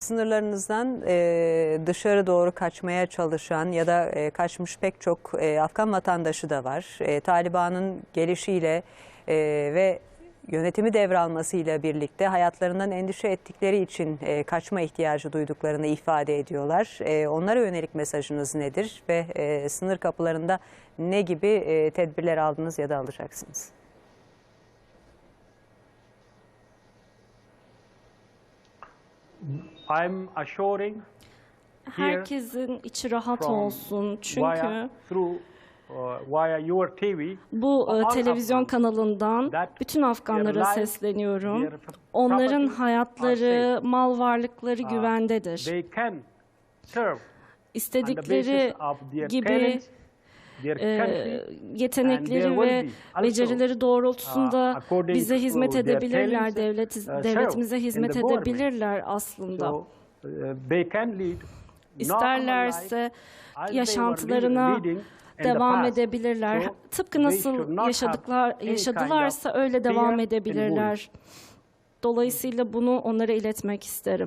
Sınırlarınızdan e, dışarı doğru kaçmaya çalışan ya da e, kaçmış pek çok e, Afgan vatandaşı da var. E, Taliban'ın gelişiyle e, ve yönetimi devralmasıyla birlikte hayatlarından endişe ettikleri için e, kaçma ihtiyacı duyduklarını ifade ediyorlar. E, onlara yönelik mesajınız nedir ve e, sınır kapılarında ne gibi e, tedbirler aldınız ya da alacaksınız? I'm assuring Herkesin içi rahat from olsun. Çünkü via through uh, via your TV bu all televizyon kanalından bütün Afganlara sesleniyorum. Onların hayatları, mal varlıkları Uh, güvendedir. They can serve on the İstedikleri gibi e, yetenekleri ve becerileri doğrultusunda uh, bize hizmet edebilirler, devlet, uh, serve devletimize hizmet edebilirler aslında. Uh, İsterlerse yaşantılarına devam edebilirler. Tıpkı nasıl yaşadıklar yaşadılarsa öyle devam edebilirler. Dolayısıyla bunu onlara iletmek isterim.